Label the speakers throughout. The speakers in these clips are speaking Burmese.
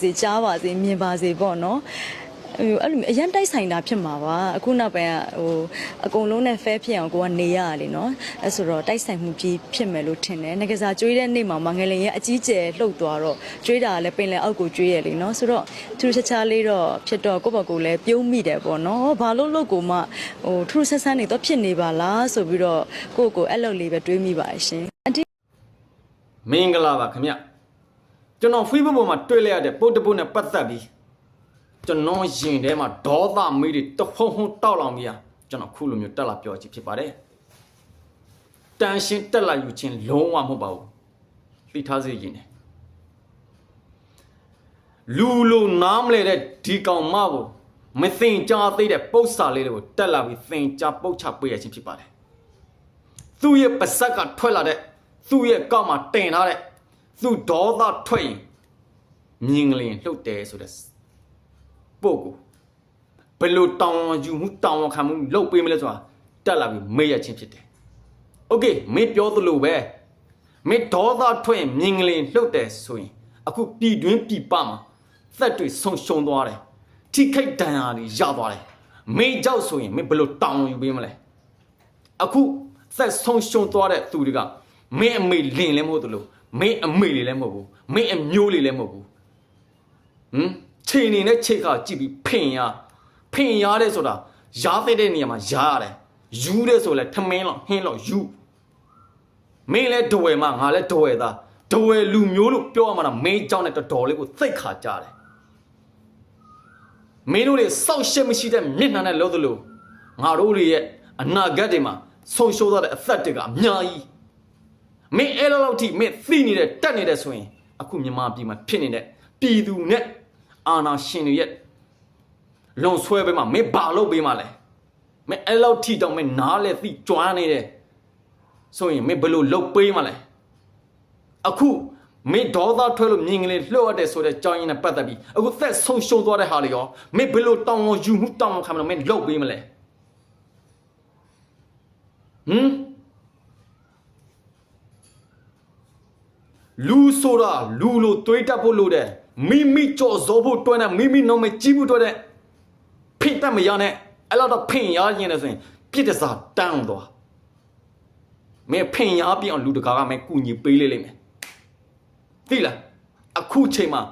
Speaker 1: စေကြားပါစေမြင်ပါစေပေါ့နော်ဟိုအဲ့လိုမျိုးအရင်တိုက်ဆိုင်တာဖြစ်မှာပါအခုနောက်ပိုင်းကဟိုအကုန်လုံးနဲ့ဖဲဖြစ်အောင်ကိုကနေရရလေနော်အဲ့ဆိုတော့တိုက်ဆိုင်မှုကြီးဖြစ်မယ်လို့ထင်တယ်ငကစားကျွေးတဲ့နေ့မှာမငယ်လင်ရဲ့အကြီးကျယ်လှုပ်သွားတော့ကျွေးတာကလည်းပင်လယ်အောက်ကိုကျွေးရလေနော်ဆိုတော့ထူးထူးခြားခြားလေးတော့ဖြစ်တော့ကိုယ့်ဘက်ကိုလည်းပြုံးမိတယ်ပေါ့နော်ဟောဘာလို့လို့ကိုမှဟိုထူးထူးဆန်းဆန်းနေတော့ဖြစ်နေပါလားဆိုပြီးတော့ကိုယ့်ကိုအဲ့လိုလေးပဲတွေးမိပါတယ်ရှင်အန်တီ
Speaker 2: မင်္ဂလာပါခင်ဗျ ကျွန်တော် Facebook ပေါ်မှာတွေ့လိုက်ရတဲ့ပုတ်တပုတ်နဲ့ပတ်သက်ပြီးကျွန်တော်ရင်ထဲမှာဒေါသမီးတွေတဟုံဟုံတောက်လောင်ပြီးอ่ะကျွန်တော်ခုလိုမျိုးတက်လာပြောချင်ဖြစ်ပါတယ်တန်ရှင်းတက်လာယူခြင်းလုံးဝမဟုတ်ပါဘူးသိထားစေရင်တယ်လူလူနားမလဲတဲ့ဒီကောင်မကိုမသိင်ကြားသေးတဲ့ပု္ပ္ပစာလေးတွေကိုတက်လာပြီးသင်ကြားပုတ်ချပေးရခြင်းဖြစ်ပါတယ်သူ့ရဲ့ပါဇက်ကထွက်လာတဲ့သူ့ရဲ့ကောက်မှာတင်ထားတဲ့ သူ့ဒေါသထွက်ရင်မြင်ကလေးလှုပ်တယ်ဆိုတဲ့ပို့ကိုဘယ်လိုတောင်းဝန်ယူမှုတောင်းဝန်ခံမှုလုပ်ပေးမလဲဆိုတာတက်လာပြီးမေ့ရချင်းဖြစ်တယ်။ Okay မင်းပြောသလိုပဲမင်းဒေါသထွက်ရင်မြင်ကလေးလှုပ်တယ်ဆိုရင်အခုပြည်တွင်းပြည်ပမှာသက်တွေဆုံရှုံသွားတယ်။ထိခိုက်ဒဏ်ရာတွေရသွားတယ်။မင်းကြောက်ဆိုရင်မင်းဘယ်လိုတောင်းဝန်ယူပေးမလဲ။အခုသက်ဆုံးရှုံးသွားတဲ့သူတွေကမင်းအမေလင်လည်းမဟုတ်သလို မင်းအမေလေးလည်းမဟုတ်ဘူးမင်းအမျိုးလေးလည်းမဟုတ်ဘူးဟမ်ခြေနေနဲ့ခြေခါကြည့်ပြီးဖင်ရဖင်ရတဲ့ဆိုတာရားသိတဲ့နေရာမှာရားရတယ်ယူတဲ့ဆိုလဲထမင်းလောက်ဟင်းလောက်ယူမင်းလဲဒဝဲမငါလဲဒဝဲသားဒဝဲလူမျိုးလို့ပြောရမှာမင်းကြောင်းနဲ့တော်တော်လေးကိုသိခါကြတယ်မင်းတို့တွေစောက်ရှက်မရှိတဲ့မျက်နှာနဲ့လောသလိုငါတို့တွေရဲ့အနာဂတ်တွေမှာဆုံရှုံးသွားတဲ့အသက်တွေကအများကြီး မင်းအဲ့လိုလောက်ထိမင်းသိနေတဲ့တက်နေတဲ့ဆိုရင်အခုမြန်မာပြည်မှာဖြစ်နေတဲ့ပြည်သူနဲ့အာဏာရှင်တွေရဲ့လွန်ဆွဲပေးမှာမင်းဘာလုပ်ပေးမှာလဲမင်းအဲ့လောက်ထိတောင်မင်းနားလေသိကြွားနေတယ်ဆိုရင်မင်းဘယ်လိုလုပ်ပေးမှာလဲအခုမင်းဒေါသထွက်လို့မြင်ကလေးလှုပ်ရတဲ့ဆိုတဲ့ကြောင်းရင်းနဲ့ပတ်သက်ပြီးအခုသက်ဆုံးရှုံးသွားတဲ့ဟာတွေရောမင်းဘယ်လိုတောင်းဝန်ယူမှုတောင်းဝန်ခံမလို့မင်းလုပ်ပေးမလဲဟမ် လူဆိုတာလူလိုတွေးတတ်ဖို့လိုတယ်မိမိကြော်စောဖို့တွန်းတဲ့မိမိနောင်မကြည့်ဖို့တွန်းတဲ့ဖိတ်တတ်မရနဲ့အဲ့လောက်တော့ဖင်ရရင်လည်းဆိုရင်ပြစ်တစားတန်းသွားမင်းဖင်ရပြအောင်လူတကာကမင်းကူညီပေးလိမ့်မယ်သိလားအခုချိန်မှာ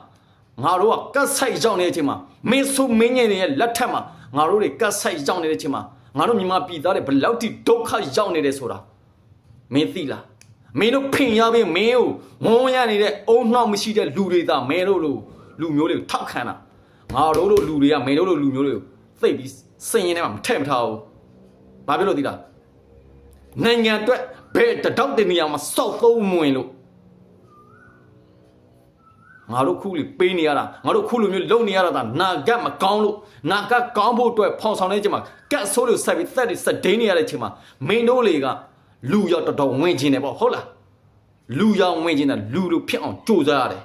Speaker 2: ငါတို့ကကတ်ဆိုင်ရောက်နေတဲ့အချိန်မှာမင်းဆိုမင်းငယ်တွေရဲ့လက်ထက်မှာငါတို့တွေကတ်ဆိုင်ရောက်နေတဲ့အချိန်မှာငါတို့မြန်မာပြည်သားတွေဘယ်လောက်ထိဒုက္ခရောက်နေတယ်ဆိုတာမင်းသိလား မင်းတို့ဖင်ရပြီးမင်းကိုဝုန်းရနေတဲ့အုံနှောက်မရှိတဲ့လူတွေသာမင်းတို့လိုလူမျိုးတွေကိုထောက်ခံတာငါတို့လိုလူတွေကမင်းတို့လိုလူမျိုးတွေကိုသိပ်ပြီးစင်ရင်ထဲမှာမထည့်မထားဘူးဘာဖြစ်လို့သိလားနိုင်ငံအတွက်ဘယ်တတောက်တဲ့နေရာမှာစောက်သုံးမဝင်လို့ငါတို့ခုလေးပေးနေရတာငါတို့ခုလိုမျိုးလုံနေရတာဒါနာဂတ်မကောင်းလို့နာဂတ်ကောင်းဖို့အတွက်ဖောင်ဆောင်နေချိန်မှာကတ်ဆိုးတွေဆက်ပြီးသက်တွေဆက်ဒိန်းနေရတဲ့ချိန်မှာမင်းတို့တွေက လူရောက်တော်တော်ဝင်ခြင်းတယ်ပေါ့ဟုတ်လားလူရောက်ဝင်ခြင်းတယ်လူတို့ဖြစ်အောင်ကြိုးစားရတယ်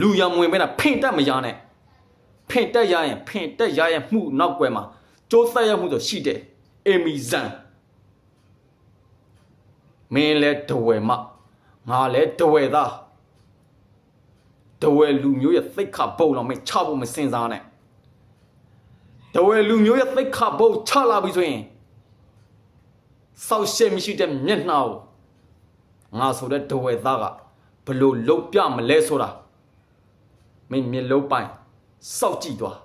Speaker 2: လူရောက်ဝင်ပဲတာဖင်တက်မရနဲ့ဖင်တက်ရရင်ဖင်တက်ရရဲ့မှုနောက်ွယ်မှာကြိုးဆက်ရမှုဆိုရှိတယ်အမီဇန်မင်းလဲဒဝဲမငါလဲဒဝဲသားတဝဲလူမျိုးရဲ့သိက္ခာပုတ်တော့မချဖို့မစင်စားနဲ့တဝဲလူမျိုးရဲ့သိက္ခာပုတ်ချလာပြီဆိုရင် စောက်ရှက်မရှိတဲ့မျက်နှာကိုငါဆိုတဲ့တဝဲသားကဘလို့လုတ်ပြမလဲဆိုတာမင်းမျက်လုံးပိုင်စောက်ကြည့်သွား